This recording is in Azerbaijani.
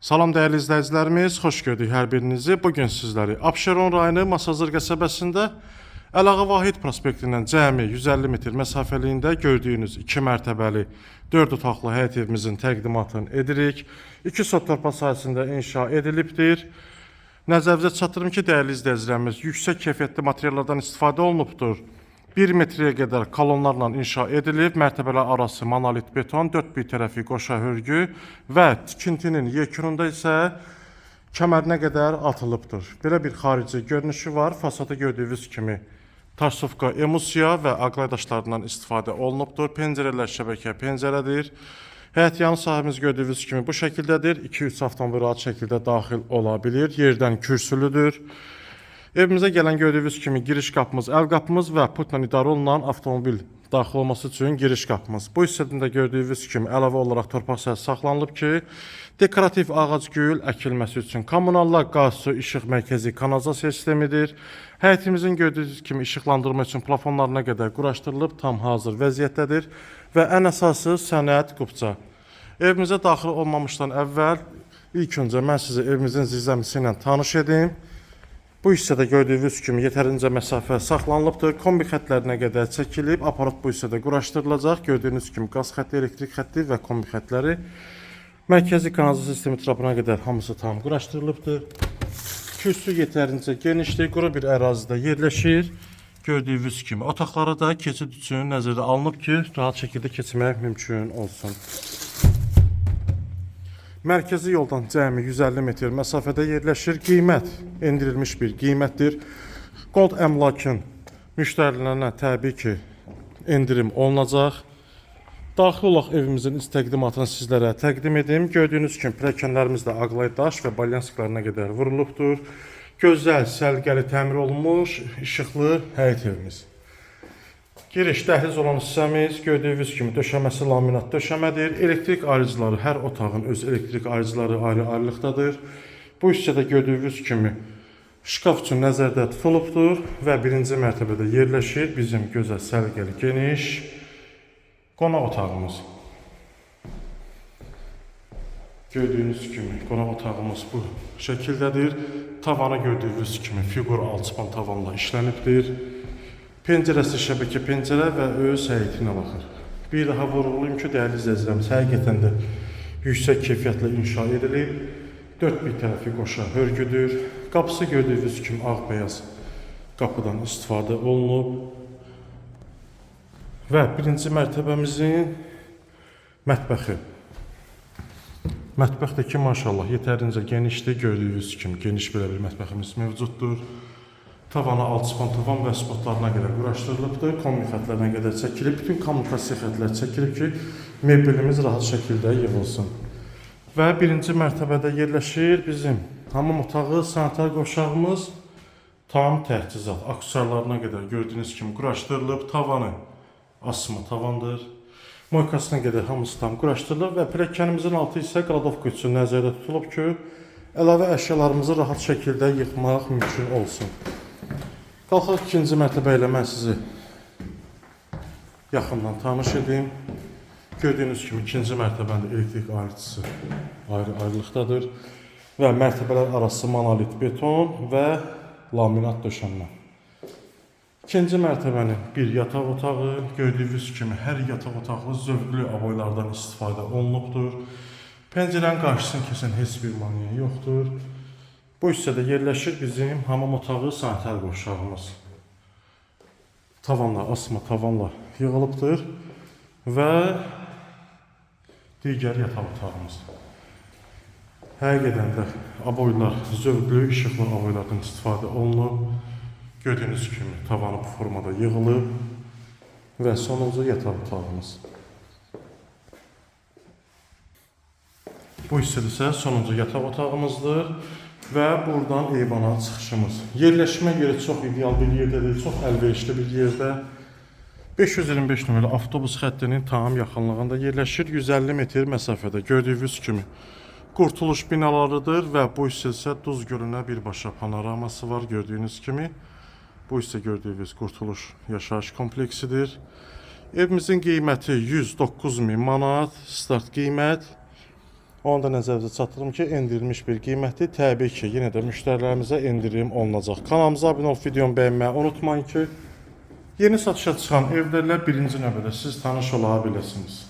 Salam dəyərli izləyicilərimiz, xoş gördük hər birinizi. Bu gün sizləri Abşeron rayonu Masazır qəsəbəsində Əlağa Vahid prospektindən cəmi 150 metr məsafəliyində gördüyünüz 2 mərtəbəli 4 otaqlı həyət evimizin təqdimatını edirik. 2 sot torpaq inşa edilibdir. Nəzərinizə çatdırım ki, dəyərli izləyicilərimiz, yüksək keyfiyyətli materiallardan istifadə olunubdur. 1 metrəyə qədər kolonlarla inşa edilib, mərtəbələr arası monolit beton, 4 bir tərəfi qoşa hörgü və tikintinin yekununda isə kəmərinə qədər atılıbdır. Belə bir xarici görünüşü var. Fasadı gördüyünüz kimi tarsovka emusiya və aqlay daşlarından istifadə olunubdur. Pəncərələr şəbəkə pəncərədir. Həyət yanı sahəmiz gördüyünüz kimi bu şəkildədir. 2-3 avtomobil rahat şəkildə daxil ola bilir. Yerdən kürsülüdür. Evimizə gələn gördüyünüz kimi giriş qapımız, əl qapımız və putla idarə olunan avtomobil daxil olması üçün giriş qapımız. Bu hissədə də gördüyünüz kimi əlavə olaraq torpaq səhəsi saxlanılıb ki, dekorativ ağac gül əkilməsi üçün kommunallar, qaz, su, işıq mərkəzi kanalizasiya sistemidir. Həyətimizin gördüyünüz kimi işıqlandırma üçün plafonlarına qədər quraşdırılıb, tam hazır vəziyyətdədir və ən əsası sənəd qubça. Evimizə daxil olmamışdan əvvəl ilk öncə mən sizə evimizin zirzəmisi ilə tanış edim. Bu hissədə gördüyünüz kimi yetərincə məsafə saxlanılıbdır. Kombi xətlərinə qədər çəkilib, aparat bu hissədə quraşdırılacaq. Gördüyünüz kimi qaz xətti, elektrik xətti və kombi xətləri mərkəzi kanalizasiya sistemi trapına qədər hamısı tam quraşdırılıbdır. Kürsü yetərincə genişdir, quru bir ərazidə yerləşir. Gördüyünüz kimi otaqlara da keçid üçün nəzərə alınıb ki, rahat şəkildə keçmək mümkün olsun. Mərkəzi yoldan cəmi 150 metr məsafədə yerləşir. Qiymət endirilmiş bir qiymətdir. Gold əmlakın müştərilərinə təbii ki, endirim olunacaq. Daxil olaq evimizin iç təqdimatını sizlərə təqdim edim. Gördüyünüz kimi pilləkənlərimiz də ağlay daş və balyansklarına qədər vurulubdur. Gözəl, səliqəli təmir olunmuş, işıqlı həyət evimiz. Giriş dəhliz olan hissəmiz gördüyünüz kimi döşəməsi laminat döşəmədir. Elektrik ayrıcıları hər otağın öz elektrik ayrıcıları ayrı-ayrılıqdadır. Bu hissədə gördüyünüz kimi şkaf üçün nəzərdə tutulubdur və birinci mərtəbədə yerləşir bizim gözəl səliqəli geniş qonaq otağımız. Gördüyünüz kimi qonaq otağımız bu şəkildədir. Tavanı gördüyünüz kimi fiqur alçıpan tavanla işlənibdir. Pəncərəsi şəbəkə pəncərə və öz həyətinə baxır. Bir daha vurğulayım ki, dəyərli izləyicilərimiz, həqiqətən də yüksək keyfiyyətlə inşa edilib. Dörd bir tərəfi qoşa hörgüdür. Qapısı gördüyünüz kimi ağ-bəyaz qapıdan istifadə olunub. Və birinci mərtəbəmizin mətbəxi. Mətbəx də ki, maşallah, yetərincə genişdir. Gördüyünüz kimi geniş belə bir mətbəximiz mövcuddur. Tavana alçıpan tavan və spotlarına qədər quraşdırılıbdır. Kombi xətlərinə qədər çəkilib. Bütün kommunikasiya xətləri çəkilib ki, mebelimiz rahat şəkildə yığılsın. Və birinci mərtəbədə yerləşir bizim hamam otağı, sanitar qovşağımız tam təchizat. Aksesuarlarına qədər gördüyünüz kimi quraşdırılıb. Tavanı asma tavandır. Moykasına qədər hamısı tam quraşdırılıb və pilləkənimizin altı isə qladovka üçün nəzərdə tutulub ki, əlavə əşyalarımızı rahat şəkildə yığmaq mümkün olsun. Qalxaq ikinci mərtəbə ilə mən sizi yaxından tanış edim. Gördüyünüz kimi ikinci mərtəbəndə elektrik ayrıcısı ayrı-ayrılıqdadır və mərtəbələr arası monolit beton və laminat döşənmə. İkinci mərtəbənin bir yataq otağı, gördüyünüz kimi hər yataq otağı zövqlü aboylardan istifadə olunubdur. Pəncərənin qarşısını kəsən heç bir maneə yoxdur. Bu hissədə yerləşir bizim hamam otağı sanitar qovşağımız. Tavanla, asma tavanla yığılıbdır və digər yataq otağımız. Həqiqətən də aboylar zövqlü, işıqlı aboylardan istifadə olunub. Gördüyünüz kimi tavanı bu formada yığılıb və sonuncu yataq otağımız. Bu hissədə isə sonuncu yataq otağımızdır və buradan eyvana çıxışımız. Yerləşmə yeri çox ideal bir yerdədir, çox əlverişli bir yerdə. 525 nömrəli avtobus xəttinin tam yaxınlığında yerləşir. 150 metr məsafədə gördüyünüz kimi qurtuluş binalarıdır və bu hissə Duz gölünə birbaşa panoraması var gördüyünüz kimi. Bu hissə gördüyünüz qurtuluş yaşayış kompleksidir. Evimizin qiyməti 109 min manat, start qiymət. Onu da nəzərinizə çatdırım ki, endirilmiş bir qiymətdir. Təbii ki, yenə də müştərilərimizə endirim olunacaq. Kanalımıza abunə olub videomu bəyənməyi unutmayın ki, yeni satışa çıxan evlərlə birinci növbədə siz tanış ola biləsiniz.